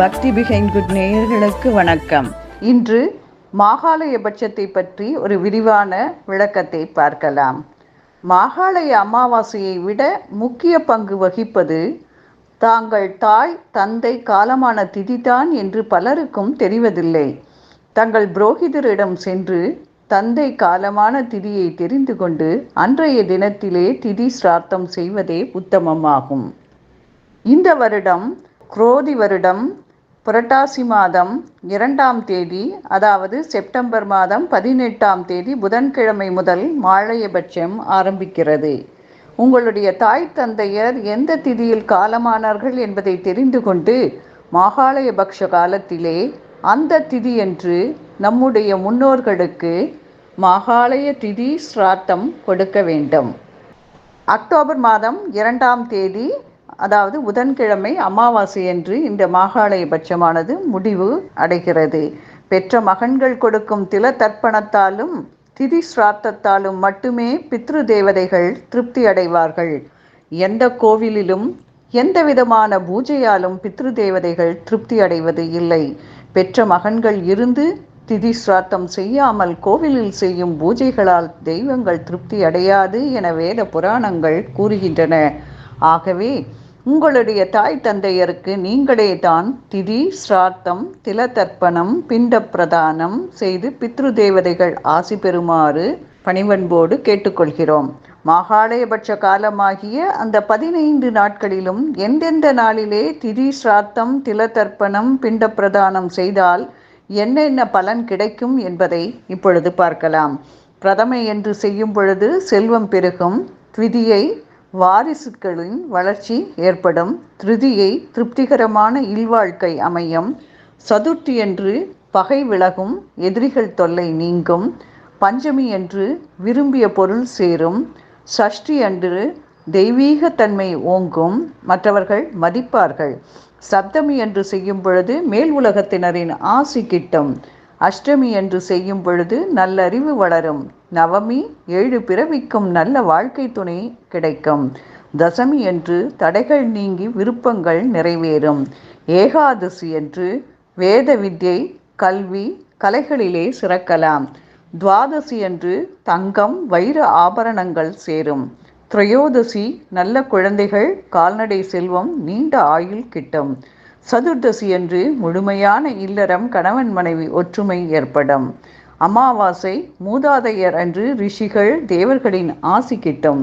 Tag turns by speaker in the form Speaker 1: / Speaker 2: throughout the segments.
Speaker 1: பக்தி behind good நேயர்களுக்கு வணக்கம். இன்று மாகாளய பட்சத்தை பற்றி ஒரு விரிவான விளக்கத்தை பார்க்கலாம். மாகாளய அமாவாசையை விட முக்கிய பங்கு வகிப்பது தாங்கள் தாய் தந்தை காலமான திதிதான் என்று பலருக்கும் தெரிவதில்லை. தங்கள் புரோகிதரிடம் சென்று தந்தை காலமான திதியை தெரிந்து கொண்டு அன்றைய தினத்திலே திதி சிரார்த்தம் செய்வதே உத்தமமாகும். இந்த வருடம் குரோதி வருடம் புரட்டாசி மாதம் இரண்டாம் தேதி அதாவது செப்டம்பர் மாதம் பதினெட்டாம் தேதி புதன்கிழமை முதல் மாழையபட்சம் ஆரம்பிக்கிறது. உங்களுடைய தாய் தந்தையர் எந்த திதியில் காலமானார்கள் என்பதை தெரிந்து கொண்டு மாகாளயபக்ஷ காலத்திலே அந்த திதியன்று நம்முடைய முன்னோர்களுக்கு மாகாளய திதி சிராத்தம் கொடுக்க வேண்டும். அக்டோபர் மாதம் இரண்டாம் தேதி அதாவது புதன்கிழமை அமாவாசை என்று இந்த மாகாளய பட்சமானது முடிவு அடைகிறது. பெற்ற மகன்கள் கொடுக்கும் தில தர்ப்பணத்தாலும் திதி சிராத்தத்தாலும் மட்டுமே பித்ரு தேவதைகள் திருப்தி அடைவார்கள். எந்த கோவிலிலும் எந்த விதமான பூஜையாலும் பித்ரு தேவதைகள் திருப்தி அடைவது இல்லை. பெற்ற மகன்கள் இருந்து திதி சிராத்தம் செய்யாமல் கோவிலில் செய்யும் பூஜைகளால் தெய்வங்கள் திருப்தி அடையாது என வேத புராணங்கள் கூறுகின்றன. ஆகவே உங்களுடைய தாய் தந்தையருக்கு நீங்களே தான் திதி சிராத்தம் திலதர்ப்பணம் பிண்ட பிரதானம் செய்து பித்ரு தேவதைகள் ஆசி பெறுமாறு பணிவன்போடு கேட்டுக்கொள்கிறோம். மாகாளயபட்ச காலமாகிய அந்த பதினைந்து நாட்களிலும் எந்தெந்த நாளிலே திதி சிராத்தம் திலதர்ப்பணம் பிண்ட பிரதானம் செய்தால் என்னென்ன பலன் கிடைக்கும் என்பதை இப்பொழுது பார்க்கலாம். பிரதமை என்று செய்யும் பொழுது செல்வம் பெருகும். த்விதியை வாரிசுகளின் வளர்ச்சி ஏற்படும். திருதியை திருப்திகரமான இல்வாழ்க்கை அமையும். சதுர்த்தி என்று பகை விலகும் எதிரிகள் தொல்லை நீங்கும். பஞ்சமி என்று விரும்பிய பொருள் சேரும். சஷ்டி அன்று தெய்வீக தன்மை ஓங்கும் மற்றவர்கள் மதிப்பார்கள். சப்தமி என்று செய்யும் பொழுது மேல் உலகத்தினரின் ஆசி கிட்டும். அஷ்டமி என்று செய்யும் பொழுது நல்லறிவு வளரும். நவமி ஏழு பிறவிக்கும் நல்ல வாழ்க்கை துணை கிடைக்கும். தசமி என்று தடைகள் நீங்கி விருப்பங்கள் நிறைவேறும். ஏகாதசி என்று வேத வித்யை கல்வி கலைகளிலே சிறக்கலாம். துவாதசி என்று தங்கம் வைர ஆபரணங்கள் சேரும். திரையோதசி நல்ல குழந்தைகள் கால்நடை செல்வம் நீண்ட ஆயுள் கிட்டும். சதுர்தசி என்று முழுமையான இல்லறம் கணவன் மனைவி ஒற்றுமை ஏற்படும். அமாவாசை மூதாதையர் அன்று ரிஷிகள் தேவர்களின் ஆசி கிட்டும்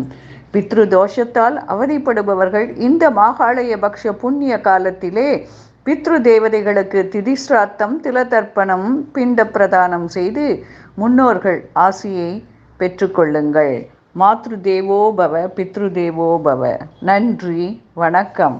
Speaker 1: பித்ரு தோஷத்தால் அவதிப்படுபவர்கள் இந்த மாகாளய பக்ஷ புண்ணிய காலத்திலே பித்ரு தேவதைகளுக்கு திதிஸ்ராத்தம் திலதர்ப்பணம் பிண்ட பிரதானம் செய்து முன்னோர்கள் ஆசியை பெற்றுக்கொள்ளுங்கள் மாத்ரு தேவோ பவ பித்ரு தேவோ பவ. நன்றி வணக்கம்.